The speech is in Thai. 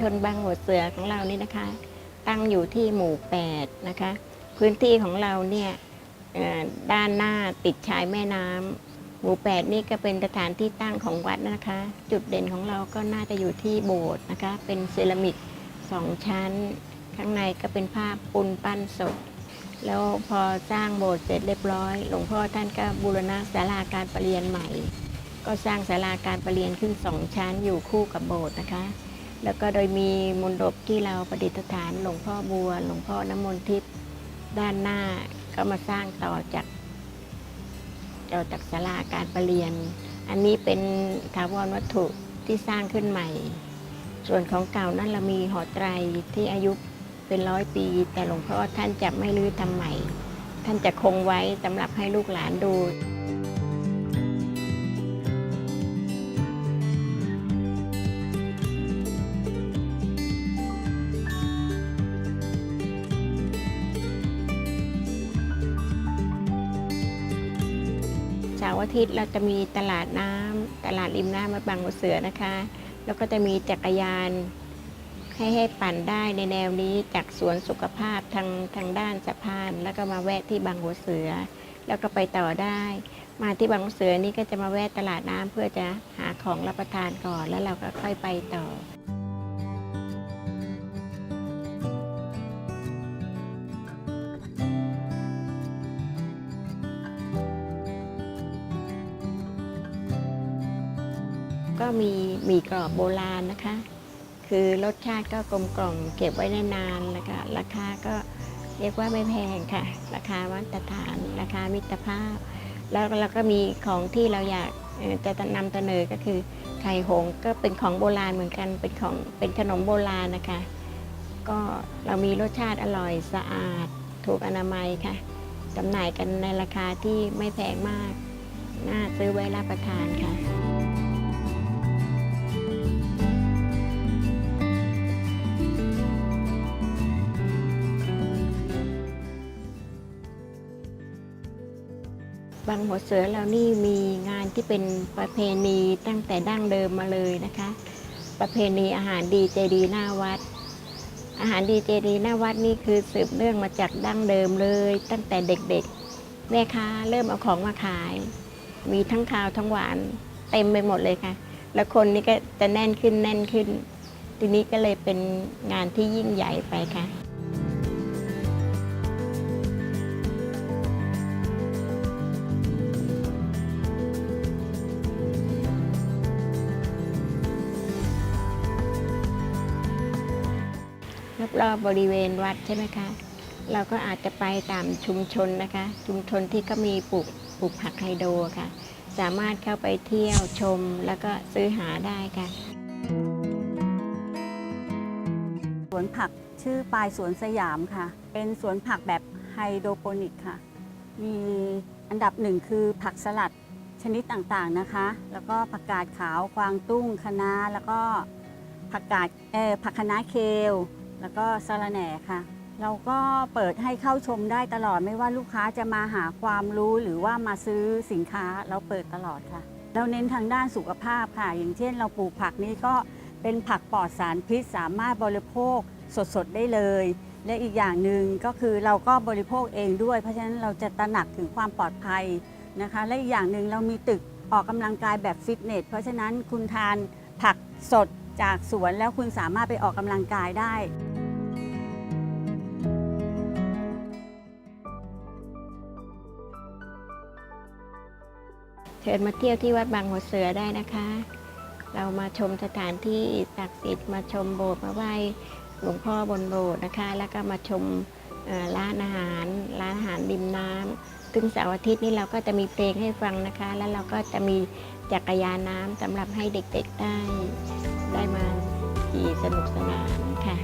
ชนบางหัวเสือของเรานี่นะคะ ตั้งอยู่ที่หมู่ 8 นะคะ พื้นที่ของเราเนี่ยด้านหน้าติดชายแม่น้ำหมู่ 8 นี่ก็เป็นสถานที่ตั้งของวัดนะคะ จุดเด่นของเราก็น่าจะอยู่ที่โบสถ์นะคะ เป็นเซรามิกสองชั้น ข้างในก็เป็นภาพปูนปั้นสดแล้วพอสร้างโบสถ์เสร็จเรียบร้อย หลวงพ่อท่านก็บูรณะศาลาการประเรียนใหม่ ก็สร้างศาลาการประเรียนขึ้นสองชั้นอยู่คู่กับโบสถ์นะคะ แล้วก็โดยมีมณฑปที่เราประดิษฐานหลวงพ่อบัว หลวงพ่อน้ำมนต์ทิพย์ด้านหน้าก็มาสร้างต่อจากต่อจากศาลาการประเรียน อันนี้เป็นถาวรวัตถุที่สร้างขึ้นใหม่ ส่วนของเก่านั้นเรามีหอไตรที่อายุเป็นร้อยปี แต่หลวงพ่อท่านจะไม่รื้อทำใหม่ ท่านจะคงไว้สำหรับให้ลูกหลานดู สาร์อาทิตย์เราจะมีตลาดน้ำตลาดริมน้ำวัดบางหัวเสือนะคะ แล้วก็จะมีจักรยานให้ให้ปั่นได้ในแนวนี้จากสวนสุขภาพทางทางด้านสะพาน แล้วก็มาแวะที่บางหัวเสือ แล้วก็ไปต่อได้ มาที่บางหัวเสือนี่ก็จะมาแวะตลาดน้ำเพื่อจะหาของรับประทานก่อน แล้วเราก็ค่อยไปต่อ ก็มีหมี่กรอบโบราณนะคะ คือรสชาติก็กลมกล่อมเก็บไว้ได้นานแล้วก็ราคาก็เรียกว่าไม่แพงค่ะ ราคามาตรฐานราคามิตรภาพ แล้วเราก็มีของที่เราอยากจะนำเสนอก็คือไข่หงก็เป็นของโบราณเหมือนกันเป็นของเป็นขนมโบราณนะคะ ก็เรามีรสชาติอร่อยสะอาดถูกอนามัยค่ะจำหน่ายกันในราคาที่ไม่แพงมาก น่าซื้อไว้รับประทานค่ะ บางหัวเสือเรานี่มีงานที่เป็นประเพณีตั้งแต่ดั้งเดิมมาเลยนะคะ ประเพณีอาหารดีเจดีหน้าวัด อาหารดีเจดีหน้าวัดนี่คือสืบเนื่องมาจากดั้งเดิมเลย ตั้งแต่เด็กๆแม่ค้าเริ่มเอาของมาขาย มีทั้งคาวทั้งหวานเต็มไปหมดเลยค่ะ แล้วคนนี่ก็จะแน่นขึ้นแน่นขึ้น ทีนี้ก็เลยเป็นงานที่ยิ่งใหญ่ไปค่ะ รอบๆบริเวณวัดใช่ไหมคะ เราก็อาจจะไปตามชุมชนนะคะ ชุมชนที่ก็มีปลูกปลูกผักไฮโดรค่ะ สามารถเข้าไปเที่ยวชมแล้วก็ซื้อหาได้ค่ะสวนผักชื่อปลายสวนสยามค่ะ เป็นสวนผักแบบไฮโดรโปนิกค่ะ มีอันดับหนึ่งคือผักสลัดชนิดต่างๆนะคะ แล้วก็ผักกาดขาวกวางตุ้งคะน้าแล้วก็ผักกาดเออผักคะน้าเคล แล้วก็สะระแหน่ค่ะ เราก็เปิดให้เข้าชมได้ตลอดไม่ว่าลูกค้าจะมาหาความรู้หรือว่ามาซื้อสินค้าเราเปิดตลอดค่ะ เราเน้นทางด้านสุขภาพค่ะ อย่างเช่น เราปลูกผักนี้ก็เป็นผักปลอดสารพิษสามารถบริโภคสดๆได้เลย และอีกอย่างหนึ่งก็คือเราก็บริโภคเองด้วย เพราะฉะนั้นเราจะตระหนักถึงความปลอดภัยนะคะ และอีกอย่างหนึ่งเรามีตึกออกกำลังกายแบบฟิตเนสเพราะฉะนั้นคุณทานผักสดจากสวนแล้วคุณสามารถไปออกกำลังกายได้ ชิญมาเที่ยวที่วัดบางหัวเสือได้นะคะ เรามาชมสถานที่ศักดิ์สิทธิ์มาชมโบสถ์มาไหว้หลวงพ่อบนโบสถ์นะคะ แล้วก็มาชมร้านอาหาร ร้านอาหารริมน้ำซึ่งเสาร์อาทิตย์นี้เราก็จะมีเพลงให้ฟังนะคะ แล้วเราก็จะมีจักรยานน้ำสำหรับให้เด็กๆได้ ได้มาขี่สนุกสนานค่ะ